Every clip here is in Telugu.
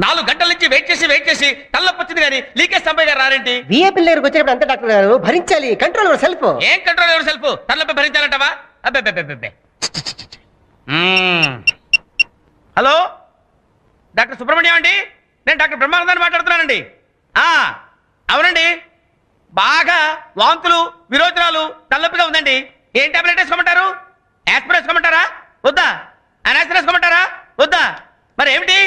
నాలుగు గంటల నుంచి వెయిట్ చేసి వెయిట్ చేసి తల్లొప్పి వచ్చింది కానీ లీకేజ్ సంపయ్య గారు రారేంటి? విఏపీ దగ్గరకు వచ్చినప్పుడు అంతే డాక్టర్ గారు? భరించాలి. Control yourself. ఏం కంట్రోల్ ఎవరు సెల్ఫ్? తల్లొప్పి భరించాలంటావా? అబ్బే. హలో? డాక్టర్ సుబ్రహ్మణ్యం అండి? నేను డాక్టర్ బ్రహ్మానందాన్ని మాట్లాడుతున్నానండి. ఆ, అవునండి. బాగా వాంతులు విరోచనాలు తలనొప్పిగా ఉందండి. ఏం టాబ్లెట్ వేసుకోమంటారు? యాస్పిరిన్ వేసుకోమంటారా? వద్దా? అనాసిన్ వేసుకోమంటారా? వద్దా? మరి ఏమిటి?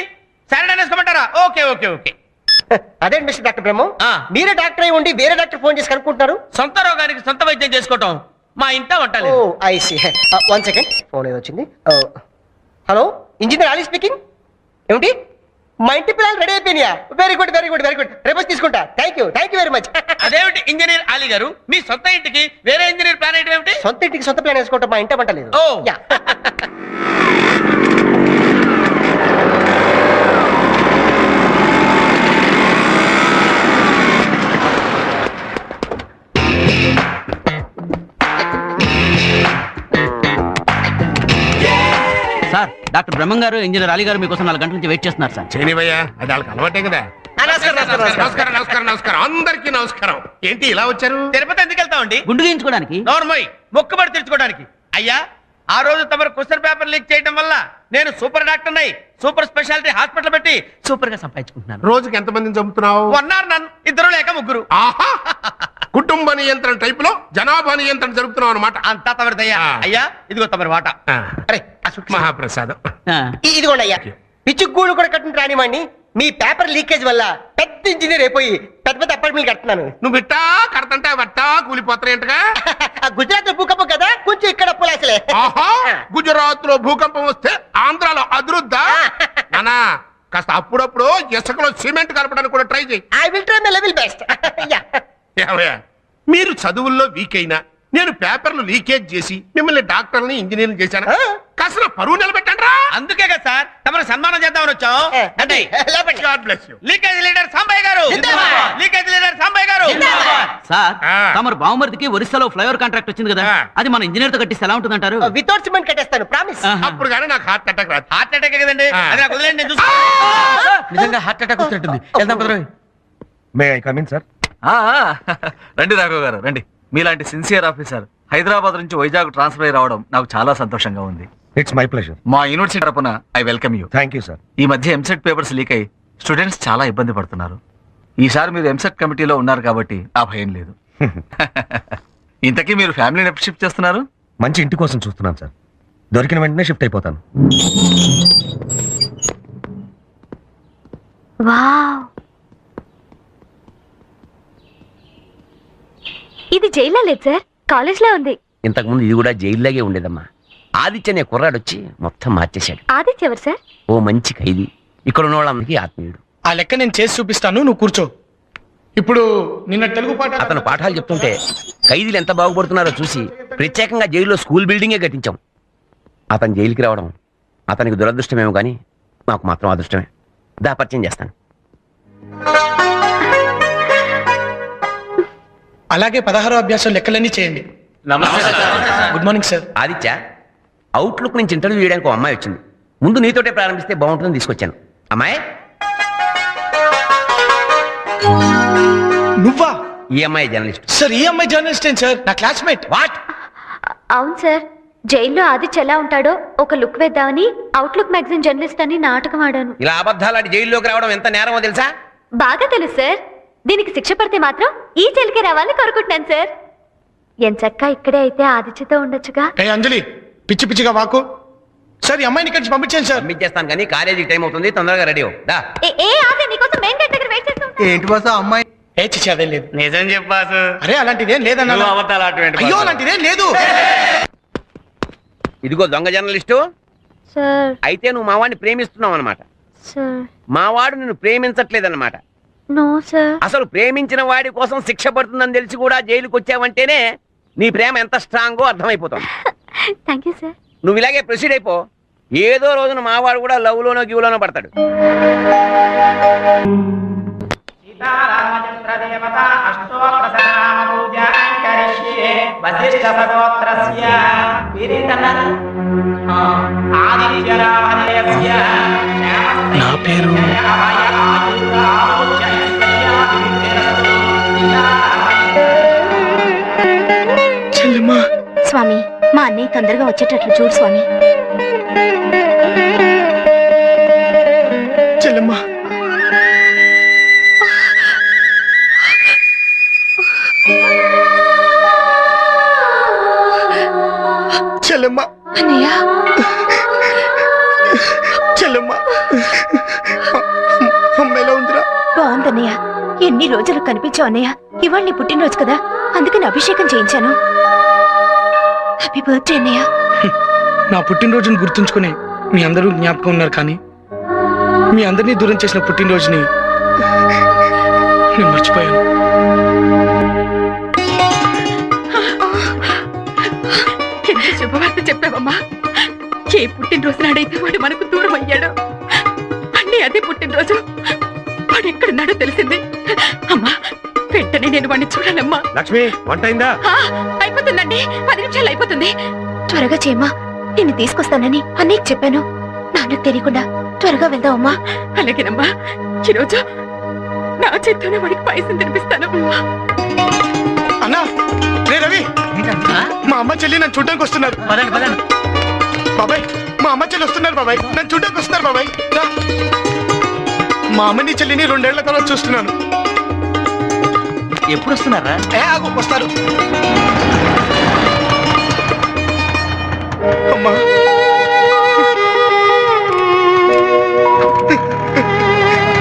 సారడైన్ వేసుకోమంటారా? Okay okay okay. అదే మిస్టర్ డాక్టర్ బ్రహ్మం. ఆ. మీరే డాక్టర్ అయి ఉండి వేరే డాక్టర్ ఫోన్ చేసి కనుక్కుంటున్నారు? సొంత రోగానికి సొంత వైద్యం చేసుకోవటం మా ఇంట ఓ వంటలేదు I see. One second. Phone ఏదో వచ్చింది. Hello engineer Ali speaking? ఏమిటి? మా ఇంటి పిల్లలు రెడీ అయిపోయినాయా? Very good very good very good రేపు వచ్చి తీసుకుంటా. Thank you thank you very much అదేమిటి ఇంజనీర్ అలీ గారు? మీ సొంత ఇంటికి వేరే ఇంజనీర్ ప్లాన్ ఏంటి సొంత ఇంటికి సొంత ప్లాన్ వేసుకోవటం మా ఇంట పంట లేదు. ఓ. సార్ డాక్టర్ బ్రహ్మం గారు ఇంజనీర్ అలీ గారు మీకోసం నాలుగు గంటల నుంచి వెయిట్ చేస్తున్నారు సార్. చేయనివయ్యా అది వాళ్ళకి అలవాటే కదా. నమస్కారం నమస్కారం నమస్కారం. అందరికీ నమస్కారం. ఏంటి ఇలా వచ్చారు? తిరుపతి ఎందుకు వెళ్తామండి గుండు గీయించుకోవడానికి. నోర్మోయ్ మొక్కుబడి తెచ్చుకోవడానికి అయ్యా ఆ రోజు తమరు క్వశ్చన్ పేపర్ లీక్ చేయడం వల్ల నేను సూపర్ డాక్టర్ అయి సూపర్ స్పెషాలిటీ హాస్పిటల్ పెట్టి సూపర్గా సంపాదించుకుంటున్నాను. రోజుకి ఎంత మందిని చంపుతున్నావు? వన్ ఆర్ నన్ ఇద్దరు లేక ముగ్గురు. ఆహా! కుటుంబ నియంత్రణ టైప్లో జనాభా నియంత్రణ జరుపుతున్నావు అనమాట అంతా తమరిదయ్యా. అయ్యా ఇదిగో తమరి వాట. అరే మహాప్రసాదం. ఇదిగోండి అయ్యా పిచ్చుగూడు కూడా కట్టిన రానివ్వండి మీ పేపర్ లీకేజ్ వల్ల పెద్ద ఇంజనీర్ అయిపోయి పెద్ద పెద్ద అపార్ట్మెంట్ కడుతున్నాను. నువ్వు ఇట్టా కడతంటే వట్టా కూలిపోతాయంటగా ఆ గుజరాత్లో భూకంపం కదా కొంచెం ఇక్కడ అప్పులాసలే ఆహా గుజరాత్లో భూకంపం వస్తే ఆంధ్రాలో అదురుద్దా? నానా కాస్త అప్పుడప్పుడు ఇసుకలో సిమెంట్ కలపడానికి కూడా ట్రై చేయి. I will try my level best మీరు చదువుల్లో వీక్ అయినా నేను పేపర్లు లీకేజ్ చేసి మిమ్మల్ని డాక్టర్ని ఇంజనీర్ని చేశాను? ఆ. కాస్త నా పరువు నిలబెట్టండి రా అందుకే కదా సార్ తమరు సన్మానం చేద్దామని వచ్చాం. అంటే లేపండి God bless you leakage leader Sambaiah గారు. జిందాబాద్. లీకేజ్ లీడర్ సాంబయ్య గారు. జిందాబాద్. సార్ ఆ. తమరు బావమరిదికి ఒరిస్సాలో ఫ్లైఓవర్ కాంట్రాక్ట్ వచ్చింది కదా ఆ. అది మన ఇంజనీర్తో కట్టిస్తే ఎలా ఉంటుందంటారు వితౌట్ సిమెంట్ కట్టేస్తాను ప్రామిస్ ఆహా. అప్పుడు కానీ నాకు హార్ట్ అటాక్ రాదు. హార్ట్ అటాక్ కదండి. అది నాకు వదిలేండి నేను చూసుకుంటా. నిజంగా హార్ట్ అటాక్ వస్తుంటుంది వెళ్దాం కుదరవి may I come in sir ఆ, ఆ, రండి రాఘవ్ గారు రండి. మీలాంటి సిన్సియర్ ఆఫీసర్ హైదరాబాద్ నుంచి వైజాగ్ ట్రాన్స్ఫర్ అయి రావడం నాకు చాలా సంతోషంగా ఉంది. ఇట్స్ మై ప్లెజర్ మా యూనివర్సిటీ తరపున I welcome you thank you sir ఈ మధ్య ఎంసెట్ పేపర్స్ లీక్ అయి స్టూడెంట్స్ చాలా ఇబ్బంది పడుతున్నారు. ఈసారి మీరు ఎంసెట్ కమిటీలో ఉన్నారు కాబట్టి ఆ భయం లేదు. ఇంతకీ మీరు ఫ్యామిలీని ఎప్పుడు షిఫ్ట్ చేస్తున్నారు? మంచి ఇంటి కోసం చూస్తున్నాను సార్ దొరికిన వెంటనే షిఫ్ట్ అయిపోతాను. వావ్. ఇది జైల్లో లేదు సార్ కాలేజ్లో ఉంది. ఇంతకుముందు ఇది కూడా జైల్లాగే ఉండేదమ్మా. ఆదిత్య అనే కుర్రాడు వచ్చి మొత్తం మార్చేశాడు. ఆదిత్య ఎవరు సార్? ఓ మంచి ఖైదీ. ఇక్కడ ఉన్న వాళ్ళందరికీ ఆత్మీయుడు. ఆ లెక్క నేను చేసి చూపిస్తాను నువ్వు కూర్చో. ఇప్పుడు నిన్న తెలుగు పాట అతను పాఠాలు చెప్తుంటే ఖైదీలు ఎంత బాగుపడుతున్నారో చూసి ప్రత్యేకంగా జైల్లో స్కూల్ బిల్డింగే కట్టించాం. అతను జైలుకి రావడం అతనికి దురదృష్టమేమో కానీ మాకు మాత్రం అదృష్టమే. దా పరిచయం చేస్తాను. అలాగే పదహారో అభ్యాసం లెక్కలన్నీ చేయండి. Good morning sir. Aditya Outlook నుంచి ఇంటర్వ్యూ చేయడానికి ఒక అమ్మాయి వచ్చింది. ముందు నీతోటే ప్రారంభిస్తే బాగుంటుందని తీసుకొచ్చాను. అమ్మాయి? నువ్వా? ఈ అమ్మాయి జర్నలిస్ట్ సార్ ఈ అమ్మాయి జర్నలిస్ట్ ఏం సార్? నా క్లాస్మేట్ వాట్ అవును సార్ జైల్లో ఆదిత్య ఎలా ఉంటాడో ఒక లుక్ వేద్దామని అవుట్లుక్ మ్యాగజైన్ జర్నలిస్ట్ అని నాటకం ఆడాను. ఇలా అబద్ధాలాడి జైల్లోకి రావడం ఎంత నేరమో తెలుసా? బాగా తెలుసు సార్. దీనికి శిక్ష పడితే మాత్రం ఈ జైలుకే రావాలని కోరుకుంటున్నాను సార్. ఎంచక్క ఇక్కడే అయితే ఆదిత్యతో ఉండొచ్చుగా? ఏ అంజలి! పిచ్చి పిచ్చిగా వాకు. సార్ ఈ అమ్మాయిని ఇక్కడి నుంచి పంపించాను సార్. పంపించేస్తాను కానీ కాలేజీకి టైం అవుతుంది తొందరగా రెడీ అవ్వు. దా. ఏ ఏ ఆది నీకోసం మెయిన్ గేట్ దగ్గర వెయిట్ చేస్తాం. ఏంటి బాసా అమ్మాయి? ఏ చిచ్చి అదేం లేదు. నిజం చెప్పాసు అరే అలాంటిదేం లేదన్నా. నువ్వు అబద్ధాలు ఆడటం అయ్యో అలాంటిదేం లేదు. ఇదిగో దొంగ జర్నలిస్టు. సార్. అయితే నువ్వు మావాడిని ప్రేమిస్తున్నావు అనమాట సార్. మావాడు నిన్ను ప్రేమించట్లేదన్నమాట. No sir. అసలు ప్రేమించిన వాడి కోసం శిక్ష పడుతుందని తెలిసి కూడా జైలుకి వచ్చావంటేనే నీ ప్రేమ ఎంత స్ట్రాంగో అర్థమైపోతుంది. థ్యాంక్ యూ సార్ నువ్వు ఇలాగే ప్రొసీడ్ అయిపో. ఏదో రోజున మావాడు కూడా లవ్ లోనో పడతాడు. దేవత అష్టోత్తర పూజ నా పేరు స్వామి అన్నయ్య తొందరగా వచ్చేటట్లు చూడు స్వామి. చెల్లెమ్మా. చెల్లెమ్మా. అన్నయ్య. చెల్లెమ్మా. అమ్మ ఎలా ఉందిరా? బాగుందన్నయ్య. ఎన్ని రోజులు కనిపించావు అన్నయ్య. ఇవాళ నీ పుట్టినరోజు కదా. అందుకని అభిషేకం చేయించాను. హ్యాపీ బర్త్డే అన్నయ్య నా పుట్టినరోజుని గుర్తుంచుకుని మీ అందరూ జ్ఞాపకం ఉన్నారు కానీ మీ అందరినీ దూరం చేసిన పుట్టినరోజుని నేను మర్చిపోయాను. ఎంత శుభవార్త చెప్పావమ్మా? ఏ పుట్టినరోజు నాడైతే వాడు మనకు దూరం అయ్యాడో? అన్నీ అదే పుట్టినరోజు. వాడు ఎక్కడున్నాడో తెలిసింది. అమ్మా వెంటనే నేను వాడిని చూడాలమ్మా. లక్ష్మి వంట అయిందా? ఆ, అయిపోతుందండి. పది నిమిషాలు అయిపోతుంది. త్వరగా చేయమ్మా. నిన్ను తీసుకొస్తానని అన్నయ్యకి చెప్పాను. నాన్నకు తెలియకుండా త్వరగా వెళ్దామమ్మా. అలాగేనమ్మా. ఈరోజు నా చేత్తోనే వాడికి పాయసం తినిపిస్తాను. అన్నా రే రవి. మా అమ్మ చెల్లి నన్ను చూడడానికి వస్తున్నారు. బాబాయ్ మా అమ్మ చెల్లి వస్తున్నారు బాబాయ్. నన్ను చూడడానికి వస్తున్నారు బాబాయ్. రా. మా అమ్మని చెల్లిని రెండేళ్ళ తర్వాత చూస్తున్నాను. ఎప్పుడు వస్తున్నారా? ఏ ఆగు వస్తారు. అమ్మా.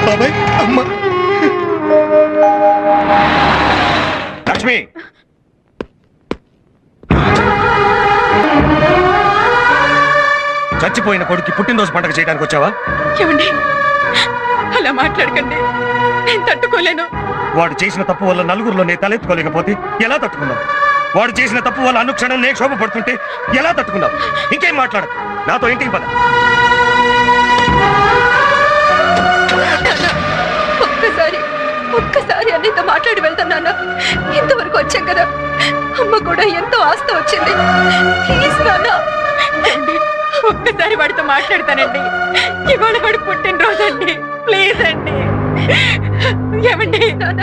బాబాయ్ అమ్మ. లక్ష్మి. చచ్చిపోయిన కొడుకు పుట్టినరోజు పండగ చేయడానికి వచ్చావా? ఏమండి? అలా మాట్లాడకండి. నేను తట్టుకోలేను. వాడు చేసిన తప్పు వల్ల నలుగురిలో నేను తలెత్తుకోలేకపోతే ఎలా తట్టుకున్నావు? వాడు చేసిన తప్పు వల్ల అనుక్షణం నేను క్షోభ పడుతుంటే ఎలా తట్టుకున్నావు? ఇంకేం మాట్లాడు నాతో ఇంటికి పద. ఒక్కసారి ఒక్కసారి అన్నితో మాట్లాడి వెళ్తాను ఇంతవరకు వచ్చాం కదా. అమ్మ కూడా ఎంతో ఆస్థ వచ్చింది. ప్లీజ్ నాన్న. ఒక్కసారి వాడితో మాట్లాడతానండి. ఇవాళ వాడు పుట్టినరోజు అండి ప్లీజ్ అండి. ఏమండి? నాన్న.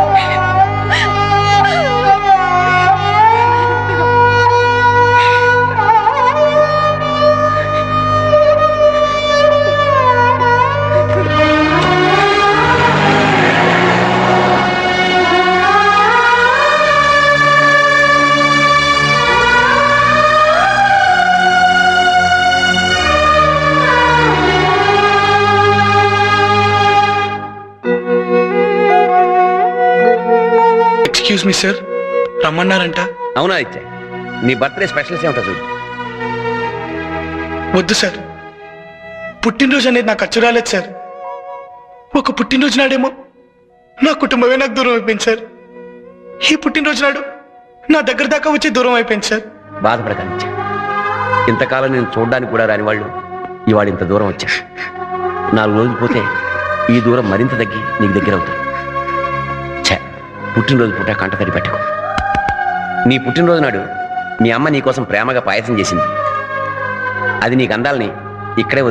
Excuse me sir. రమ్మన్నారంట. అవునా ఇచ్చే నీ బర్త్డే స్పెషల్స్ ఏమిటో చూడు. వద్దు సార్. పుట్టినరోజు అనేది నాకు అచ్చు రాలేదు సార్. ఒక పుట్టినరోజు నాడేమో నా కుటుంబమే నాకు దూరం అయిపోయింది సార్. ఈ పుట్టినరోజు నాడు నా దగ్గర దాకా వచ్చి దూరం అయిపోయింది సార్. బాధపడకండి ఇంతకాలం నేను చూడడానికి కూడా రాని వాళ్ళు ఇవాళ ఇంత దూరం వచ్చా నాలుగు రోజులు పోతే ఈ దూరం మరింత తగ్గి నీకు దగ్గర అవుతుంది పుట్టినరోజు పూట కంట తడి పెట్టకు. నీ పుట్టినరోజు నాడు మీ అమ్మ నీ కోసం ప్రేమగా పాయసం చేసింది. అది నీకు అందాలని ఇక్కడే?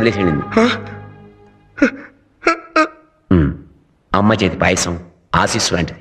ఉమ్, అమ్మ చేతి పాయసం ఆశీస్సు లాంటిది.